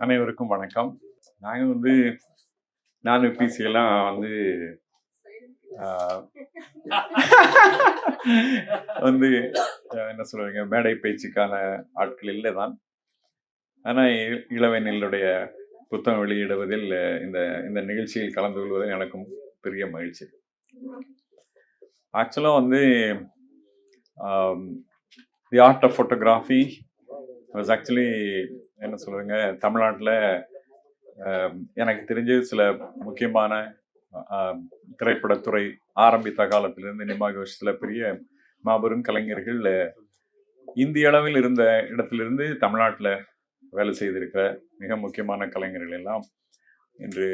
அனைவருக்கும் வணக்கம். நாங்கள் வந்து நான் பிசி எல்லாம் வந்து வந்து என்ன சொல்லுவீங்க மேடை பேச்சுக்கான ஆட்கள் இல்லை தான் ஆனால் இளவேனிலுடைய புத்தகம் வெளியிடுவதில் இந்த இந்த நிகழ்ச்சியில் கலந்து கொள்வதில் எனக்கும் பெரிய மகிழ்ச்சி. ஆக்சுவலாக வந்து the art of photography was actually என்ன சொல்லுவீங்க தமிழ்நாட்டில் எனக்கு தெரிஞ்சு சில முக்கியமான திரைப்படத்துறை ஆரம்பித்த காலத்திலிருந்து நிர்வாக சில பெரிய மாபெரும் கலைஞர்கள் இந்திய அளவில் இருந்த இடத்திலிருந்து தமிழ்நாட்டில் வேலை செய்திருக்கிற மிக முக்கியமான கலைஞர்கள் எல்லாம் இன்று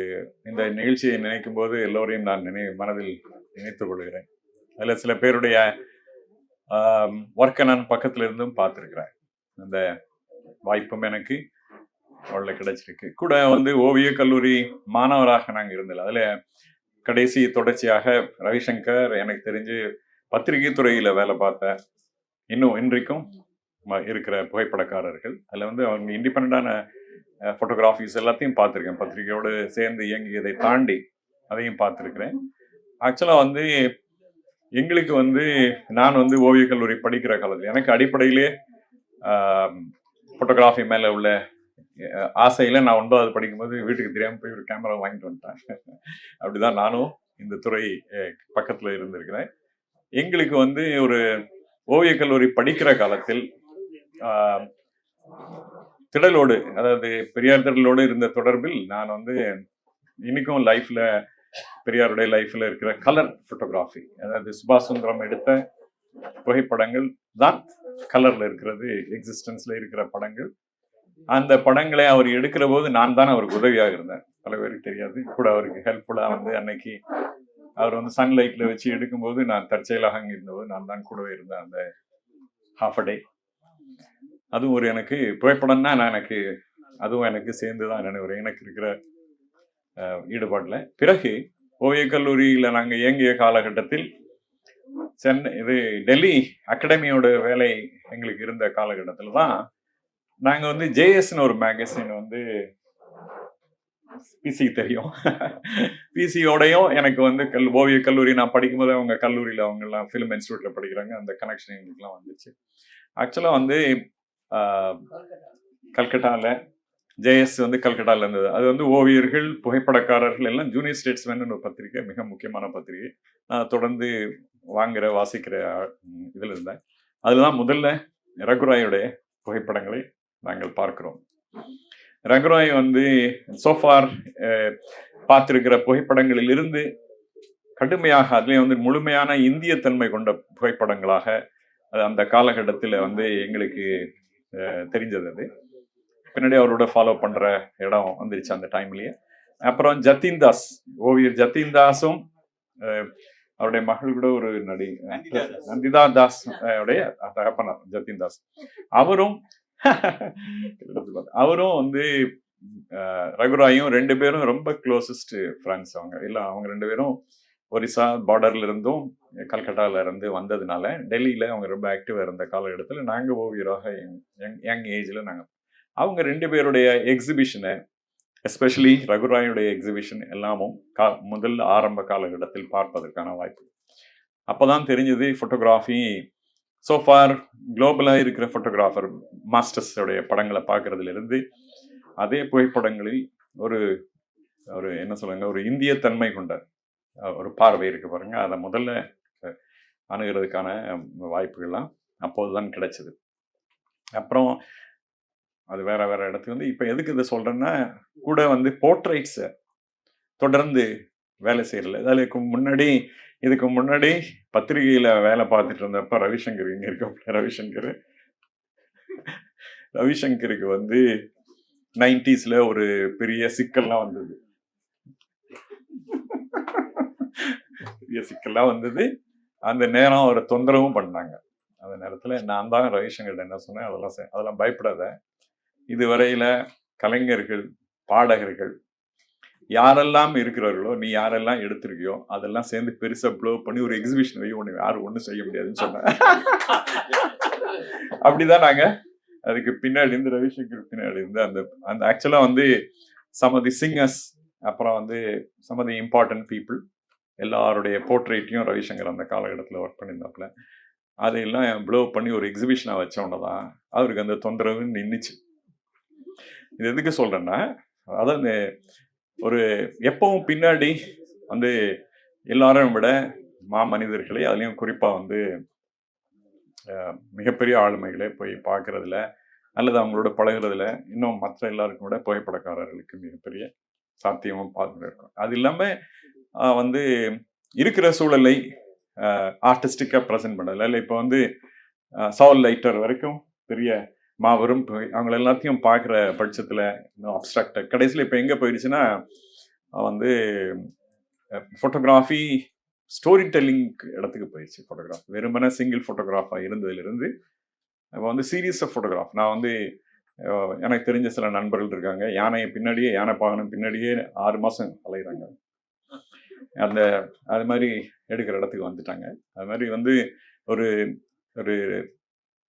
இந்த நிகழ்ச்சியை நினைக்கும் போது எல்லோரையும் நான் நினை மனதில் நினைத்துக் கொள்கிறேன். அதில் சில பேருடைய ஒர்க்கை நான் பக்கத்தில் இருந்தும் பார்த்துருக்கிறேன். அந்த வாய்ப்பும் எனக்கு உள்ள கிடைச்சிருக்கு. கூட வந்து ஓவிய கல்லூரி மாணவராக நாங்கள் இருந்தல அதில் கடைசி தொடர்ச்சியாக ரவிசங்கர் எனக்கு தெரிஞ்சு பத்திரிகை துறையில் வேலை பார்த்த இன்னும் இன்றைக்கும் இருக்கிற புகைப்படக்காரர்கள். அதில் வந்து அவங்க இண்டிபெண்ட்டான ஃபோட்டோகிராஃபிஸ் எல்லாத்தையும் பார்த்துருக்கேன். பத்திரிகையோடு சேர்ந்து இயங்கியதை தாண்டி அதையும் பார்த்துருக்குறேன். ஆக்சுவலாக வந்து எங்களுக்கு வந்து நான் வந்து ஓவியக் கல்லூரி படிக்கிற காலத்தில் எனக்கு அடிப்படையிலே ஃபோட்டோகிராஃபி மேலே உள்ள ஆசையில் நான் ஒன்பதாவது படிக்கும்போது வீட்டுக்கு தெரியாமல் போய் ஒரு கேமரா வாங்கிட்டு வந்துட்டேன். அப்படிதான் நானும் இந்த துறை பக்கத்தில் இருந்திருக்கிறேன். எங்களுக்கு வந்து ஒரு ஓவியக் கல்லூரி படிக்கிற காலத்தில் திடலோடு அதாவது பெரியார் திடலோடு இருந்த தொடர்பில் நான் வந்து இன்னைக்கும் லைஃப்ல பெரியாருடைய லைஃப்ல இருக்கிற கலர் ஃபோட்டோகிராஃபி அதாவது சுபாஷ் சுந்தரம் எடுத்த புகைப்படங்கள் தான் கலர்ல இருக்கிறது எக்ஸிஸ்டன்ஸ்ல இருக்கிற படங்கள். அந்த படங்களை அவர் எடுக்கிற போது நான் தான் அவருக்கு உதவியாக இருந்தேன். பல பேருக்கு தெரியாது. கூட அவருக்கு ஹெல்ப்ஃபுல்லா வந்து அன்னைக்கு அவர் வந்து சன்லைட்ல வச்சு எடுக்கும்போது நான் தற்செயலாக அங்கே இருந்தபோது நான் தான் கூடவே இருந்தேன் அந்த ஹாஃப் அ டே அதுவும் ஒரு எனக்கு புகைப்படம்னா நான் எனக்கு அதுவும் எனக்கு சேர்ந்து தான் நினைவு எனக்கு இருக்கிற ஈடுபாட்டில். பிறகு ஓவியக் கல்லூரியில் நாங்கள் இயங்கிய காலகட்டத்தில் சென்னை இது டெல்லி அகாடமியோட வேலை எங்களுக்கு இருந்த காலகட்டத்தில் தான் நாங்கள் வந்து ஜேஎஸ்னு ஒரு மேகசின் வந்து பிசி தெரியும். பிசியோடையும் எனக்கு வந்து கல் ஓவிய கல்லூரி நான் படிக்கும்போது அவங்க கல்லூரியில் அவங்கெல்லாம் ஃபிலிம் இன்ஸ்டியூட்டில் படிக்கிறாங்க. அந்த கனெக்ஷன் எங்களுக்குலாம் வந்துச்சு. ஆக்சுவலாக வந்து கல்கட்டாவில் ஜேஎஸ் வந்து கல்கட்டாவில் இருந்தது. அது வந்து ஓவியர்கள் புகைப்படக்காரர்கள் எல்லாம் ஜூனியர் ஸ்டேட்ஸ்மேன் ஒரு பத்திரிக்கை மிக முக்கியமான பத்திரிகை நான் தொடர்ந்து வாங்குற வாசிக்கிற இதில் இதுல இருந்தேன் அதுதான் முதல்ல ரகுராயுடைய புகைப்படங்களை நாங்கள் பார்க்கிறோம். ரகுராய் வந்து சோஃபார் பார்த்திருக்கிற புகைப்படங்களில் இருந்து கடுமையாக அதுலேயும் வந்து முழுமையான இந்திய தன்மை கொண்ட புகைப்படங்களாக அது அந்த காலகட்டத்தில் வந்து எங்களுக்கு அஹ், தெரிஞ்சது அது. பின்னாடி அவரோட ஃபாலோ பண்ற இடம் வந்துருச்சு அந்த டைம்லயே அப்புறம் ஜத்தீன் தாஸ் ஓவியர் ஜத்தீன் தாஸும் அஹ், அவருடைய மகள் கூட ஒரு நடி நந்திதா தாஸ். உடைய தகப்பனார் ஜத்தீன் தாஸ். அவரும் அவரும் வந்து ரகுராயும் ரெண்டு பேரும் ரொம்ப க்ளோசஸ்ட் ஃப்ரெண்ட்ஸ் அவங்க. இல்லை அவங்க ரெண்டு பேரும் ஒரிசா பார்டர்ல இருந்தும் கல்கட்டால இருந்து வந்ததுனால டெல்லியில அவங்க ரொம்ப ஆக்டிவா இருந்த காலகட்டத்தில் நாங்க ஓவியராக யங் யங் ஏஜ்ல நாங்க அவங்க ரெண்டு பேருடைய எக்ஸிபிஷனை எஸ்பெஷலி ரகுராயுடைய எக்ஸிபிஷன் எல்லாமும் கா முதல் ஆரம்ப காலகட்டத்தில் பார்ப்பதற்கான வாய்ப்பு. அப்போதான் தெரிஞ்சது ஃபோட்டோகிராஃபி ஸோ ஃபார் குளோபலாக இருக்கிற ஃபோட்டோகிராஃபர் மாஸ்டர்ஸோடைய படங்களை பார்க்குறதுலேருந்து அதே புகைப்படங்களில் ஒரு ஒரு என்ன சொல்லுங்க ஒரு இந்திய தன்மை கொண்ட ஒரு பார்வை இருக்கு பாருங்க. அதை முதல்ல அணுகிறதுக்கான வாய்ப்புகள்லாம் அப்போது தான் கிடைச்சது. அப்புறம் அது வேற வேற இடத்துக்கு வந்து இப்போ எதுக்கு இதை சொல்றேன்னா கூட வந்து போர்ட்ரைட்ஸை தொடர்ந்து வேலை செய்யறல அதுக்கு முன்னாடி இதுக்கு முன்னாடி பத்திரிகையில வேலை பார்த்துட்டு இருந்தப்ப ரவிசங்கர் இங்க இருக்க ரவிசங்கர். ரவிசங்கருக்கு வந்து நைன்டிஸ்ல ஒரு பெரிய சிக்கல்லாம் வந்தது. பெரிய சிக்கல்லாம் வந்தது. அந்த நேரம் அவரை தொந்தரவும் பண்ணாங்க. அந்த நேரத்துல நான் தான் ரவிசங்கர் என்ன சொன்னேன் அதெல்லாம் அதெல்லாம் பயப்படாத. இதுவரையில கலைஞர்கள் பாடகர்கள் யாரெல்லாம் இருக்கிறார்களோ நீ யாரெல்லாம் எடுத்திருக்கியோ அதெல்லாம் சேர்ந்து பெருசா ப்ளோ பண்ணி ஒரு எக்ஸிபிஷன் வை ஒன்று யாரும் ஒன்றும் செய்ய முடியாதுன்னு சொன்னேன் அப்படிதான் நாங்க அதுக்கு பின்னாடி இருந்து ரவிசங்கர் பின்னாடி இருந்து அந்த அந்த ஆக்சுவலா வந்து சம் தி சிங்கர்ஸ் அப்புறம் வந்து சம் தி இம்பார்ட்டன்ட் பீப்புள் எல்லாருடைய போர்ட்ரேட்டையும் ரவிசங்கர் அந்த காலகட்டத்தில் ஒர்க் பண்ணியிருந்தாப்புல. அதையெல்லாம் ப்ளோ பண்ணி ஒரு எக்ஸிபிஷனாக வச்சோன்னே தான் அவருக்கு அந்த தொந்தரவு நின்றுச்சு இது எதுக்கு சொல்கிறேன்னா அதான் இந்த ஒரு எப்பவும் பின்னாடி வந்து எல்லாரும் விட மா மனிதர்களை அதுலேயும் குறிப்பாக வந்து மிகப்பெரிய ஆளுமைகளை போய் பார்க்குறதுல அல்லது அவங்களோட பழகிறதுல இன்னும் மற்ற எல்லாருக்கும் விட புகைப்படக்காரர்களுக்கு மிகப்பெரிய சாத்தியமும் பார்த்துட்டு இருக்கும். அது இல்லாமல் வந்து இருக்கிற சூழலை ஆர்டிஸ்டிக்காக ப்ரெசென்ட் பண்ணதில்ல இல்லை இப்போ வந்து சால் லைட்டர் வரைக்கும் பெரிய மாபெரும் அவங்கள எல்லாத்தையும் பார்க்குற பட்சத்தில் இன்னும் அப்ட்ராக்டாக கடைசியில் இப்போ எங்கே போயிடுச்சுன்னா வந்து ஃபோட்டோகிராஃபி ஸ்டோரி டெல்லிங் இடத்துக்கு போயிடுச்சு ஃபோட்டோகிராஃப் வெறுமனே சிங்கிள் ஃபோட்டோகிராஃபாக இருந்ததுலேருந்து இப்போ வந்து சீரியஸ் ஆஃப் ஃபோட்டோகிராஃப் நான் வந்து எனக்கு தெரிஞ்ச சில நண்பர்கள் இருக்காங்க. யானையை பின்னாடியே யானை பாகனம் பின்னாடியே ஆறு மாதம் அலைகிறாங்க அந்த அது மாதிரி எடுக்கிற இடத்துக்கு வந்துட்டாங்க. அது மாதிரி வந்து ஒரு ஒரு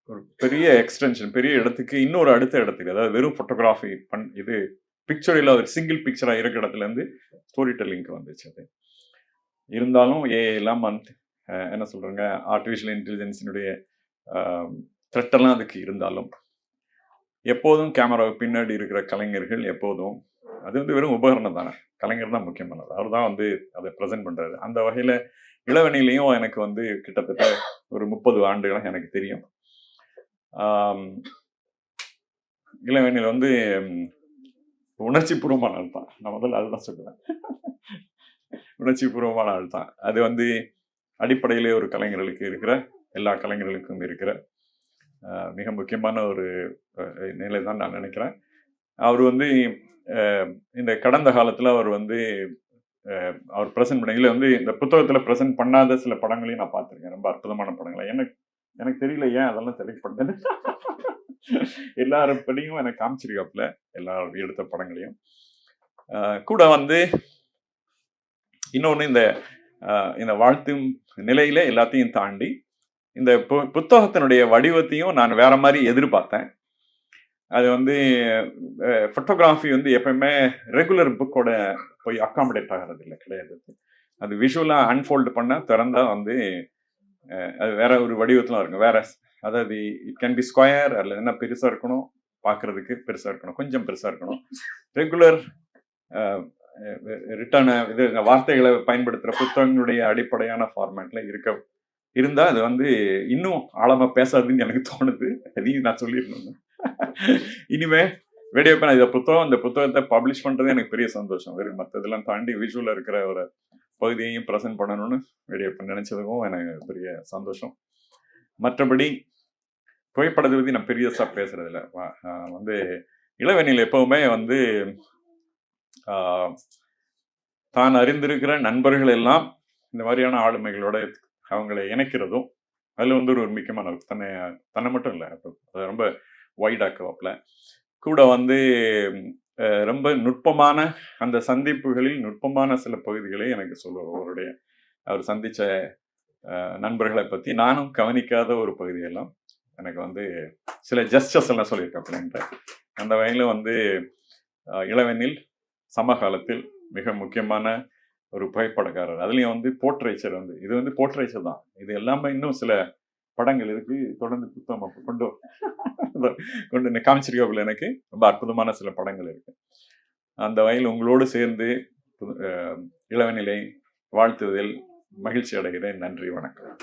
ஒரு பெரிய எக்ஸ்டென்ஷன் பெரிய இடத்துக்கு இன்னொரு அடுத்த இடத்துக்கு அதாவது வெறும் ஃபோட்டோகிராஃபி பண் இது பிக்சர் இல்லை ஒரு சிங்கிள் பிக்சராக இருக்கிற இடத்துலேருந்து ஸ்டோரி டெல்லிங்க்கு வந்துச்சு அது. இருந்தாலும் ஏஐலாம் மந்த் வந்து என்ன சொல்கிறாங்க ஆர்டிஃபிஷியல் இன்டெலிஜென்ஸினுடைய த்ரெட்டெல்லாம் அதுக்கு இருந்தாலும் எப்போதும் கேமரா பின்னாடி இருக்கிற கலைஞர்கள் எப்போதும் அது வந்து வெறும் உபகரணம் தானே கலைஞர் தான் முக்கியமானது. அவர் தான் வந்து அதை ப்ரெசென்ட் பண்ணுறாரு அந்த வகையில் இளவணிலையும் எனக்கு வந்து கிட்டத்தட்ட ஒரு முப்பது ஆண்டுகளாக எனக்கு தெரியும். இளவேனில் வந்து உணர்ச்சி பூர்வமான ஆள் தான். நான் முதல்ல அதுதான் சொல்லுவேன். உணர்ச்சி பூர்வமான ஆள் தான். அது வந்து அடிப்படையிலே ஒரு கலைஞர்களுக்கு இருக்கிற எல்லா கலைஞர்களுக்கும் இருக்கிற மிக முக்கியமான ஒரு நிலை தான் நான் நினைக்கிறேன். அவர் வந்து இந்த கடந்த காலத்தில் அவர் வந்து அவர் ப்ரெசென்ட் பண்ணல வந்து இந்த புத்தகத்தில் ப்ரெசென்ட் பண்ணாத சில படங்களையும் நான் பார்த்துருக்கேன். ரொம்ப அற்புதமான படங்களை. எனக்கு எனக்கு தெரியல ஏன் அதெல்லாம் செலக்ட் பண்ணேன் எல்லாரும் படியும் எனக்கு காமிச்சிருக்காப்புல எல்லாரும் எடுத்த படங்களையும். கூட வந்து இன்னொன்று இந்த இந்த வாழ்த்தும் நிலையில எல்லாத்தையும் தாண்டி இந்த பு- புத்தகத்தினுடைய வடிவத்தையும் நான் வேற மாதிரி எதிர்பார்த்தேன். அது வந்து ஃபோட்டோகிராஃபி வந்து எப்பயுமே ரெகுலர் புக்கோட போய் அக்காமடேட் ஆகிறது இல்லை கிடையாது. அது விஷுவலாக அன்ஃபோல்டு பண்ண திறந்தா வந்து அது வேற ஒரு வடிவத்துல இருக்கும். வேற அதாவது இட் கேன் பி ஸ்கொயர் அதில் என்ன பெருசாக இருக்கணும் பார்க்கறதுக்கு பெருசாக இருக்கணும். கொஞ்சம் பெருசாக இருக்கணும். ரெகுலர் ரிட்டர்ன் இது வார்த்தைகளை பயன்படுத்துகிற புத்தகங்களுடைய அடிப்படையான ஃபார்மேட்டில் இருக்க இருந்தால் அது வந்து இன்னும் ஆழமாக பேசாதுன்னு எனக்கு தோணுது. அதையும் நான் சொல்லியிருந்தேன் இனிமே வீடியோ நான் இதை புத்தகம் இந்த புத்தகத்தை பப்ளிஷ் பண்ணுறது எனக்கு பெரிய சந்தோஷம். வெறும் மற்றதெல்லாம் தாண்டி விஷுவலில் இருக்கிற ஒரு பகுதியையும் ப்ரெசென்ட் பண்ணணும்னு வெளியே பண்ண நினச்சதுக்கும் எனக்கு பெரிய சந்தோஷம். மற்றபடி புகைப்படத்தை பற்றி நான் பெரியஸாக பேசுகிறதில்ல இல்லை வந்து இளவெனில் எப்பவுமே வந்து தான் அறிந்திருக்கிற நண்பர்கள் எல்லாம் இந்த மாதிரியான ஆளுமைகளோட அவங்களை இணைக்கிறதும் அதில் வந்து ஒரு முக்கியமான தன்னை தன்னை மட்டும் இல்லை அது ரொம்ப வைடாக்குவாப்பில் கூட வந்து ரொம்ப நுட்பமான அந்த சந்திப்புகளில் நுட்பமான சில பகுதிகளை எனக்கு சொல்லுவார் அவருடைய. அவர் சந்தித்த நண்பர்களை பற்றி நானும் கவனிக்காத ஒரு பகுதியெல்லாம் எனக்கு வந்து சில ஜஸ்டஸ் எல்லாம் சொல்லியிருக்கேன் சொல்லியிருக்காப்புலன்ற அந்த வகையில் வந்து இளவெனில் இளவெண்ணில் சமகாலத்தில் மிக முக்கியமான ஒரு புகைப்படக்காரர். அதுலேயும் வந்து போர்ட்ரேச்சர் வந்து இது வந்து போர்ட்ரேச்சர் தான். இது எல்லாமே இன்னும் சில படங்கள் இருக்கு. தொடர்ந்து புத்தகம் கொண்டு கொண்டு வந்து காமிச்சிருக்காப்புல எனக்கு. ரொம்ப அற்புதமான சில படங்கள் இருக்கு. அந்த வகையில் உங்களோடு சேர்ந்து இளவநிலை வாழ்த்துவதில் மகிழ்ச்சி அடைகிறேன். நன்றி வணக்கம்.